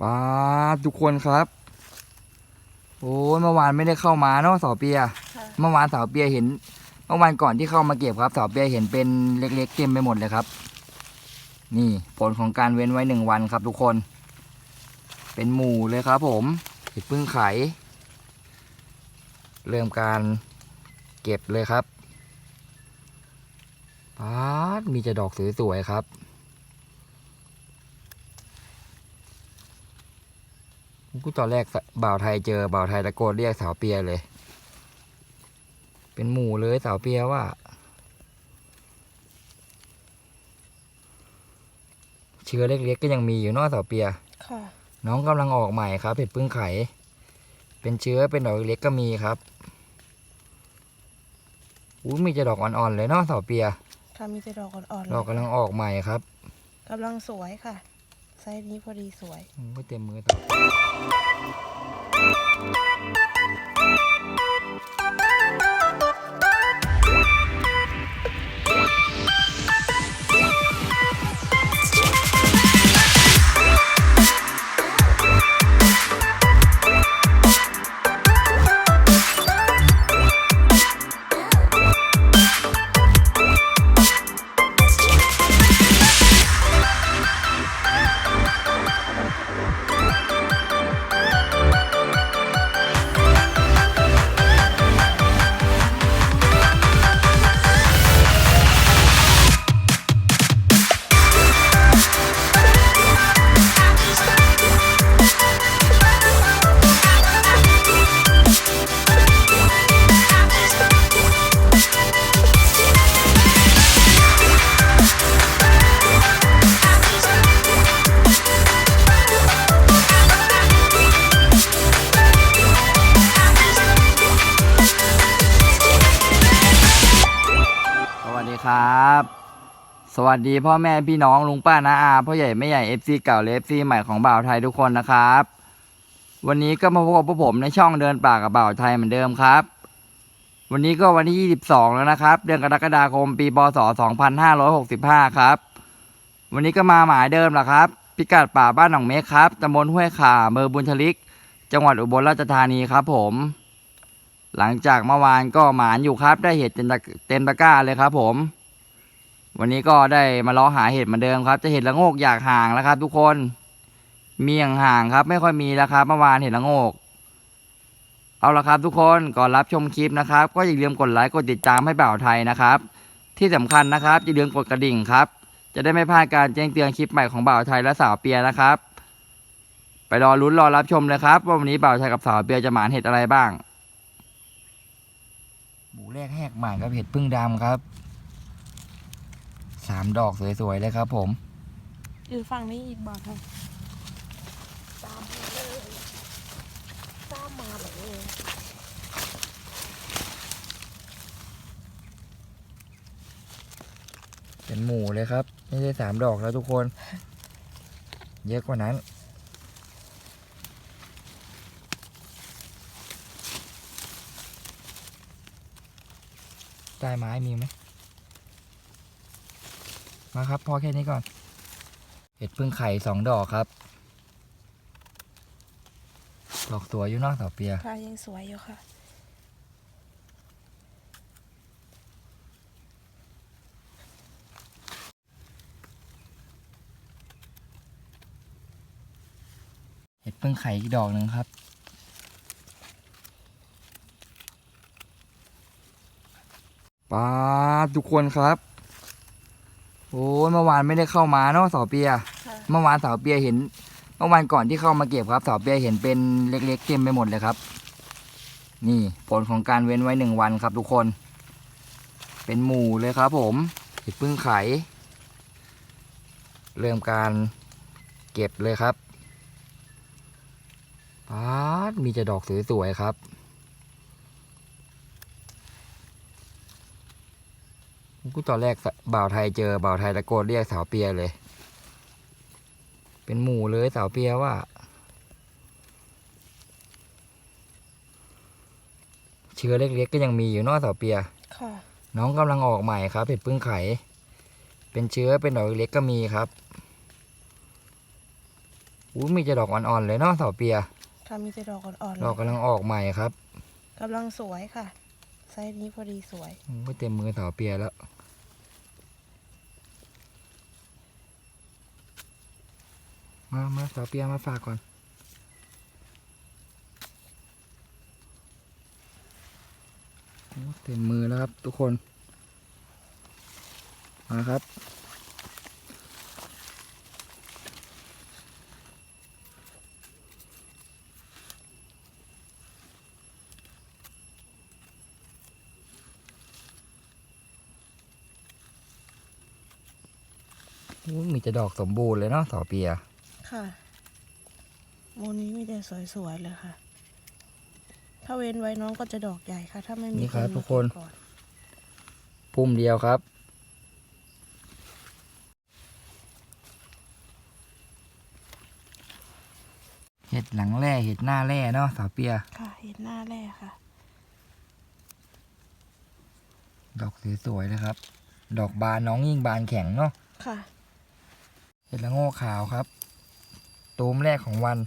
ป้าดทุกคนครับ โอ้ยเมื่อวานไม่ได้เข้ามาเนาะสาวเปียค่ะเมื่อวานสาวเปียเห็น เมื่อวานก่อนที่เข้ามาเก็บครับสาวเปียเห็นเป็นเล็กๆเต็มไปหมดเลยครับ นี่ผลของการเว้นไว้หนึ่งวันครับ ทุกคน เป็นหมู่เลยครับ ผมเห็ดพึ่งไข่เริ่มการเก็บเลยครับป้าดมีแต่ดอกสวยๆครับ กูตอนแรกบ่าวไทยเจอบ่าวไทยตะโกนเรียกสาวเปียเลย เป็นหมู่เลยสาวเปียว่า เชื้อเล็กๆก็ยังมีอยู่เนอกสาวเปียค่ะน้องกำลังออกใหม่ครับเห็ดพึ่งไข่ เป็นเชื้อเป็นดอกเล็กๆก็มีครับอู้มีจะดอกอ่อนๆเลยเนาะสาวเปียค่ะมีแต่ดอกอ่อนๆดอกกำลังออกใหม่ครับกำลังสวยค่ะ ไซส์นี้พอดีสวย ไม่เต็มมือต่อ สวัสดีพ่อแม่พี่น้องลุงป้าน้าอาพ่อใหญ่แม่ใหญ่เอฟซีเก่าและเอฟซีใหม่ของบ่าวไทยทุกคนนะครับ วันนี้ก็มาพบกับพวกผมในช่องเดินป่ากับบ่าวไทยเหมือนเดิมครับ วันนี้ก็วันที่ 22 แล้วนะครับ เดือนกรกฎาคมปีพศ 2565 ครับ วันนี้ก็มาหมายเดิมแหละครับ พิกัดป่าบ้านหนองเมฆครับตำบลห้วยขาอำเภอบุญทลิก จังหวัดอุบลราชธานีครับผม หลังจากเมื่อวานก็หมานอยู่ครับ ได้เห็ดเต็มตะเต็มตะกร้าเลยครับผม วันนี้ก็ได้มาล้อหาเห็ดเหมือนเดิมครับ จะเห็ดละโงกอยากห่างแล้วครับ ทุกคน มีห่างครับ ไม่ค่อยมีแล้วครับเมื่อวานเห็ดละโงก เอาละครับทุกคนก่อนรับชมคลิปนะครับ ก็อย่าลืมกดไลค์กดติดตามให้บ่าวไทยนะครับ ที่สำคัญนะครับอย่าลืมกดกระดิ่งครับ จะได้ไม่พลาดการแจ้งเตือนคลิปใหม่ของบ่าวไทยและสาวเปียนะครับ ไปรอลุ้นรอรับชมเลยครับว่าวันนี้บ่าวไทยกับสาวเปียจะหมานเห็ดอะไรบ้างหมูแรกแหกหมานกับเห็ดพึ่งดำครับ สามดอกสวยๆเลยครับผมอยู่ฝั่งนี้อีกบาทค่ะตามมาเลยตามมาแบบนี้เลยเป็นหมูเลยครับ ไม่ใช่สามดอกแล้วทุกคน เยอะกว่านั้นใต้ไม้มีไหม มาครับ พอแค่นี้ก่อน เห็ดพึ่งไข่สองดอกครับ ดอกสวยอยู่เนอกเสาเปียค่ะยังสวยอยู่ค่ะ เห็ดพึ่งไข่อีกดอกหนึ่งครับป้าดทุกคนครับ โอ้ยเมื่อวานไม่ได้เข้ามาเนาะเสาเปียค่ะเมื่อวานเสาเปียเห็น เมื่อวานก่อนที่เข้ามาเก็บครับเสาเปียเห็นเป็นเล็กๆเต็มไปหมดเลยครับ นี่ผลของการเว้นไว้หนึ่งวันครับ ทุกคน เป็นหมู่เลยครับผมเห็ดพึ่งไข่เริ่มการเก็บเลยครับป้าดมีแต่ดอกสวยๆครับ กูตอนแรกบ่าวไทยเจอบ่าวไทยตะโกนเรียกสาวเปียเลย เป็นหมู่เลยสาวเปียว่า เชื้อเล็กๆก็ยังมีอยู่เนอกสาวเปียค่ะน้องกำลังออกใหม่ครับเห็ดพึ่งไข่เป็นเชื้อเป็นดอกเล็กก็มีครับอู้อู้มีแต่ดอกอ่อนๆเลยเนาะเสาเปียค่ะมีแต่ดอกอ่อนๆดอกกำลังออกใหม่ครับกำลังสวยค่ะไซส์นี้พอดีสวยโอ้ยเต็มมือเสาเปียแล้ว มามาสาเปียมาฝากก่อน เต็มมือแล้วครับทุกคน มาครับโอ้มีแต่ดอกสมบูรณ์เลยเนาะสาเปีย ค่ะโมนี้มีแต่สวยๆเลยค่ะ ถ้าเว้นไว้น้องก็จะดอกใหญ่ค่ะ ถ้าไม่มีนี่ครับมาทุกคนเก็บก่อนพุ่มเดียวครับ เห็ดหลังแร่เห็ดหน้าแร่เนาะสาวเปีย ค่ะ เห็นหน้าแรกค่ะ ดอกสวยๆนะครับ ดอกบานน้องยิ่งบานแข็งเนาะค่ะ เห็ดละโง่ขาวครับ ตูมแรกของวัน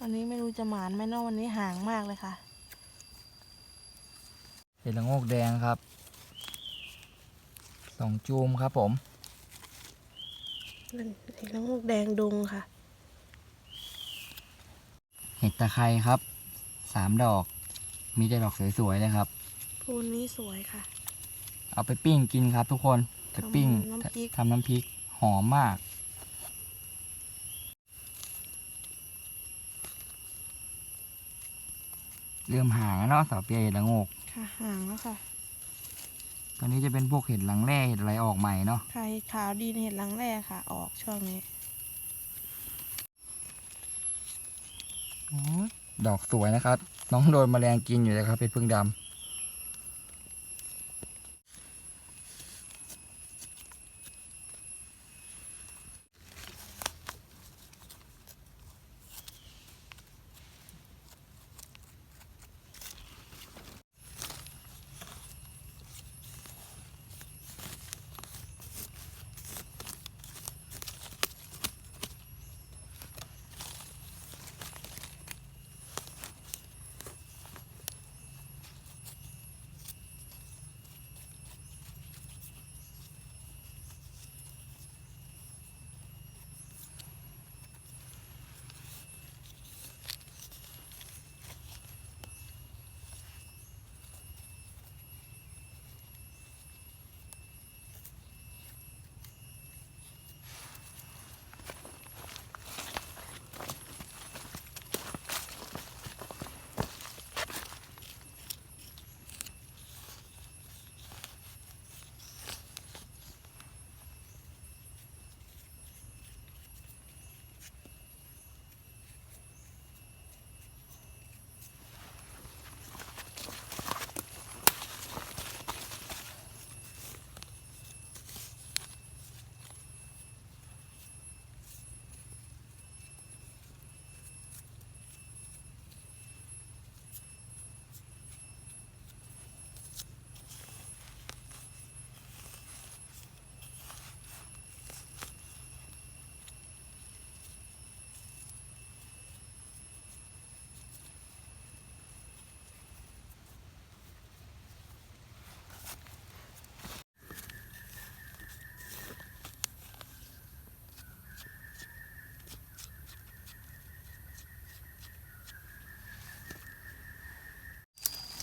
วันนี้ไม่รู้จะหมานไหมเนอะวันนี้ห่างมากเลยค่ะ เห็ดละโงกแดงครับสองจูมครับผมเป็นเห็ดละโงกแดงดงค่ะ เห็ดตะไคร้ครับสามดอก มีแต่ดอกสวยๆเลยครับ พูนนี้สวยค่ะ เอาไปปิ้งกินครับทุกคนไปปิ้งทำน้ำพริก ทำน้ำพริกหอมมาก เริ่มห่างแล้วเนาะสาวเปียเห็ดละโงกค่ะห่างแล้วค่ะ ตอนนี้จะเป็นพวกเห็ดหลังแร่เห็ดอะไรออกใหม่เนาะค่ะเห็ดขาวดีนเห็ดหลังแรกค่ะ ออกช่วงนี้โอ้ยดอกสวยนะครับ น้องโดนแมลงกินอยู่เลยครับเป็นพึ่งดำ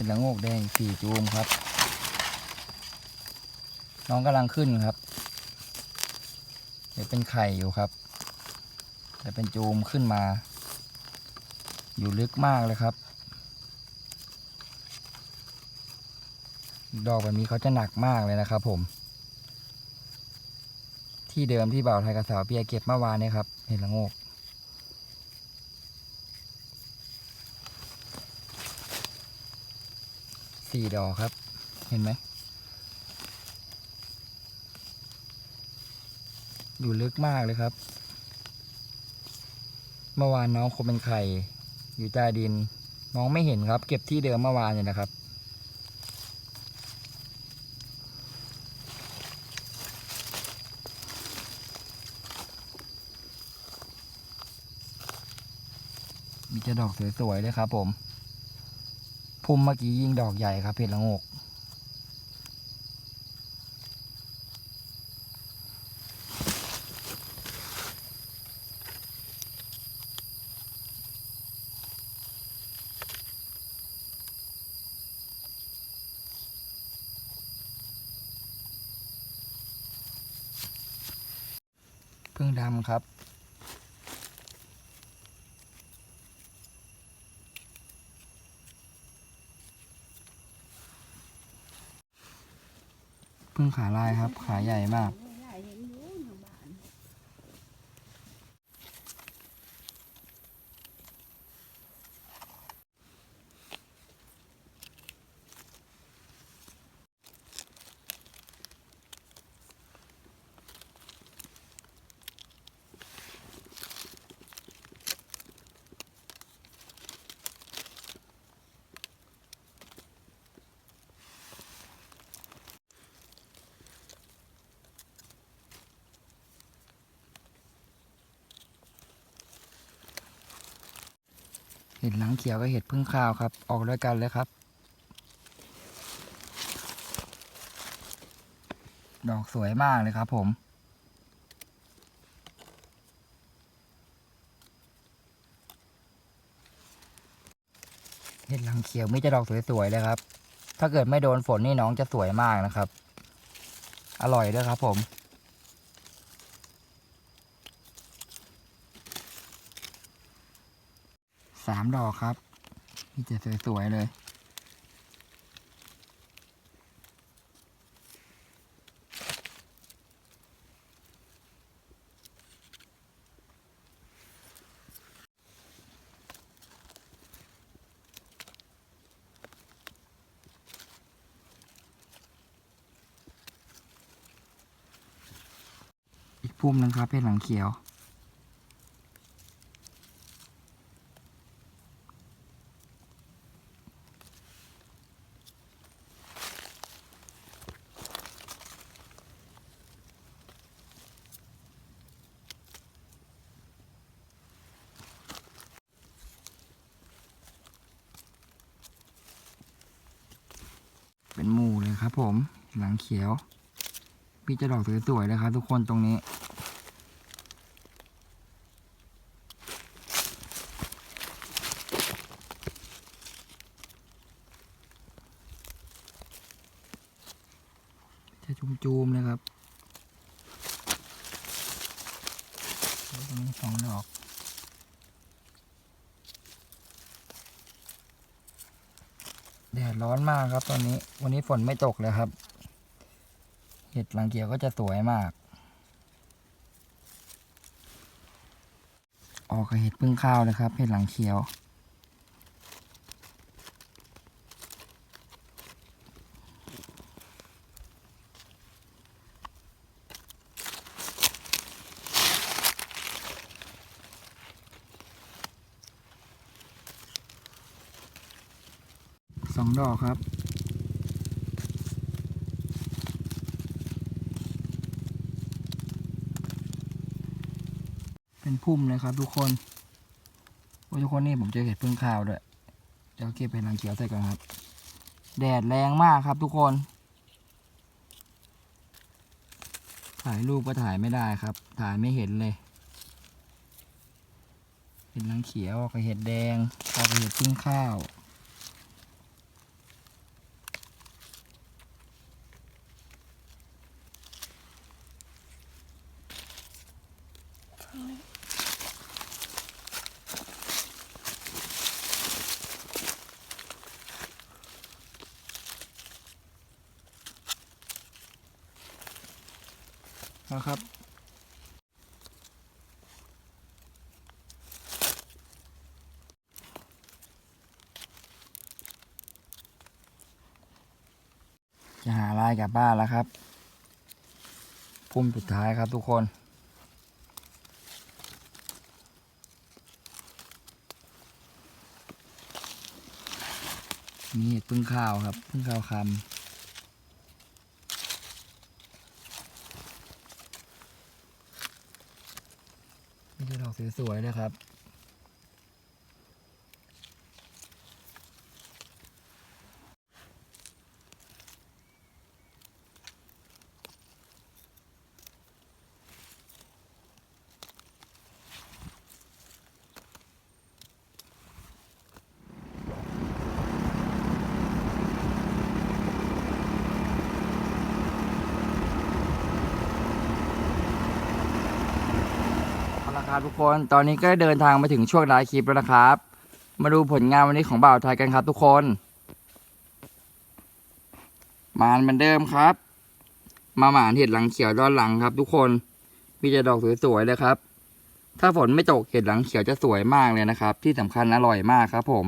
เห็ดละโงกแดงสี่จูมครับ น้องกำลังขึ้นครับ เดี๋ยวเป็นไข่อยู่ครับเดี๋ยวเป็นจูมขึ้นมา อยู่ลึกมากเลยครับ ดอกแบบนี้เขาจะหนักมากเลยนะครับผม ที่เดิมที่บ่าวไทยกระสาวเปียเก็บเมื่อวานเนี่ยครับ เห็ดละโงก สี่ดอกครับ เห็นไหม อยู่ลึกมากเลยครับ เมื่อวานน้องคงเป็นไข่ อยู่ใต้ดิน น้องไม่เห็นครับ เก็บที่เดิมเมื่อวานเนี่ยนะครับ มีแต่ดอกสวยๆเลยครับผม พุ่มเมื่อกี้ยิงดอกใหญ่ครับเห็ดละโงกเพึ่งดำครับ ขาลายครับ ขาใหญ่มาก เห็ดหลังเขียวกับเห็ดพึ่งข้าวครับ ออกด้วยกันเลยครับ ดอกสวยมากเลยครับ ผมเห็ดหลังเขียวมแต่จะดอกสวยๆเลยครับ ถ้าเกิดไม่โดนฝนนี่น้องจะสวยมากนะครับ อร่อยด้วยครับผม สามดอกครับนี่จะสวยๆเลย อีกพุ่มหนึงครับเป็นหลังเขียว เป็น ครับผมหลังเขียว พี่จะดอกสวยๆเลยครับทุกคนตรงนี้ จะจุมๆเลยครับแล้วตรงนี้สองดอก แดดร้อนมากครับตอนนี้ วันนี้ฝนไม่ตกเลยครับ เห็ดหลังเกียวก็จะสวยมาก ออกกับเห็ดพึ่งข้าวเลยครับ เห็ดหลังเขียว องดอกครับ เป็นพุ่มเลยครับทุกคนโอ้ยทุกคนนี่ผมเจอเห็ดพึ่งข้าวด้วยเดี๋ยวเก็บเป็นรังเขียวใส่ก่อนครับ แดดแรงมากครับทุกคน ถ่ายรูปก็ถ่ายไม่ได้ครับ ถ่ายไม่เห็นเลยเป็นรังเขียวกับเห็ดแดงกับเห็ดพึ่งข้าว นะครับ จะหาลายกลับบ้านแล้วครับ พุ่มสุดท้ายครับทุกคนนี่เห็ดพึ่งข้าวครับพึ่งข้าวคำ นี่คือดอก สวยๆนะครับ ครับทุกคนตอนนี้ก็ได้เดินทางมาถึงช่วงท้ายคลิปแล้วนะครับ มาดูผลงานวันนี้ของบ่าวไทยกันครับทุกคน มานเหมือนเดิมครับ มาหมานเห็ดหลังเขียวด้านหลังครับ ทุกคนมีแต่ดอกสวยๆเลยครับ ถ้าฝนไม่ตกเห็ดหลังเขียวจะสวยมากเลยนะครับ ที่สำคัญอร่อยมากครับ ผม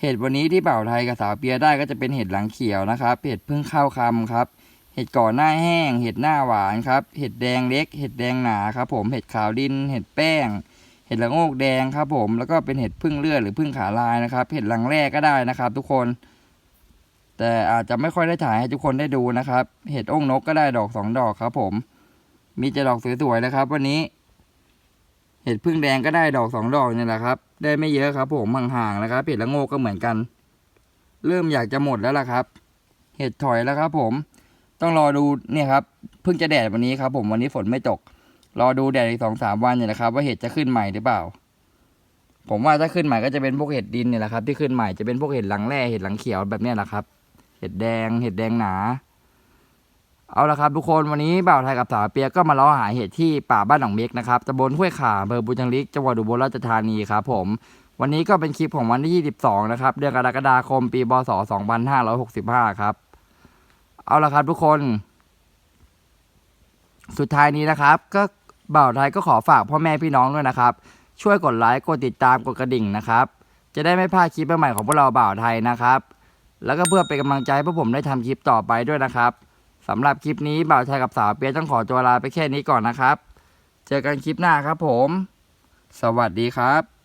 เห็ดวันนี้ที่บ่าวไทยกับสาวเปียได้ก็จะเป็นเห็ดหลังเขียวนะครับเห็ดเพิ่งเข้าคำครับ เห็ดก่อหน้าแห้ง เห็ดหน้าหวานครับ เห็ดแดงเล็ก เห็ดแดงหนาครับผม เห็ดขาวดิน เห็ดแป้ง เห็ดละโงกแดงครับผม แล้วก็เป็นเห็ดพึ่งเลือดหรือพึ่งขาลายนะครับ เห็ดลังแรกก็ได้นะครับ ทุกคน แต่อาจจะไม่ค่อยได้ถ่ายให้ทุกคนได้ดูนะครับ เห็ดองนกก็ได้ดอกสองดอกครับผม มีแต่ดอกสวยๆนะครับ วันนี้ เห็ดพึ่งแดงก็ได้ดอกสองดอกนี่แหละครับ ได้ไม่เยอะครับ ผมห่างๆนะครับ เห็ดละโงกก็เหมือนกัน เริ่มอยากจะหมดแล้วล่ะครับ เห็ดถอยแล้วครับผม ต้องรอดูเนี่ยครับเพิ่งจะแดดวันนี้ครับ ผมวันนี้ฝนไม่ตก รอดูแดดอีกสองสามวันเนี่ยนะครับ ว่าเห็ดจะขึ้นใหม่หรือเปล่า ผมว่าถ้าขึ้นใหม่ก็จะเป็นพวกเห็ดดินเนี่ยแหละครับ ที่ขึ้นใหม่จะเป็นพวกเห็ดหลังแร่เห็ดหลังเขียวแบบเนี้ยแหละครับ เห็ดแดงเห็ดแดงหนา เอาละครับ ทุกคนวันนี้บ่าวไทยกับสาวเปียกก็มาล้อหาเห็ดที่ป่าบ้านหนองเม็กนะครับตำบลห้วยขาอำเภอบุญจังลิกจังหวัดอุบลราชธานีครับ ผมวันนี้ก็เป็นคลิปของวันที่ 22 นะครับ เดือนกรกฎาคม ปี พศ 2565 ครับ เอาละครับทุกคน สุดท้ายนี้นะครับ ก็บ่าวไทยก็ขอฝากพ่อแม่พี่น้องด้วยนะครับ ช่วยกดไลค์กดติดตามกดกระดิ่งนะครับ จะได้ไม่พลาดคลิปใหม่ของพวกเราบ่าวไทยนะครับ แล้วก็เพื่อเป็นกำลังใจให้พวกผมได้ทำคลิปต่อไปด้วยนะครับสำหรับคลิปนี้บ่าวไทยกับสาวเปียต้องขอตัวลาไปแค่นี้ก่อนนะครับ เจอกันคลิปหน้าครับผม สวัสดีครับ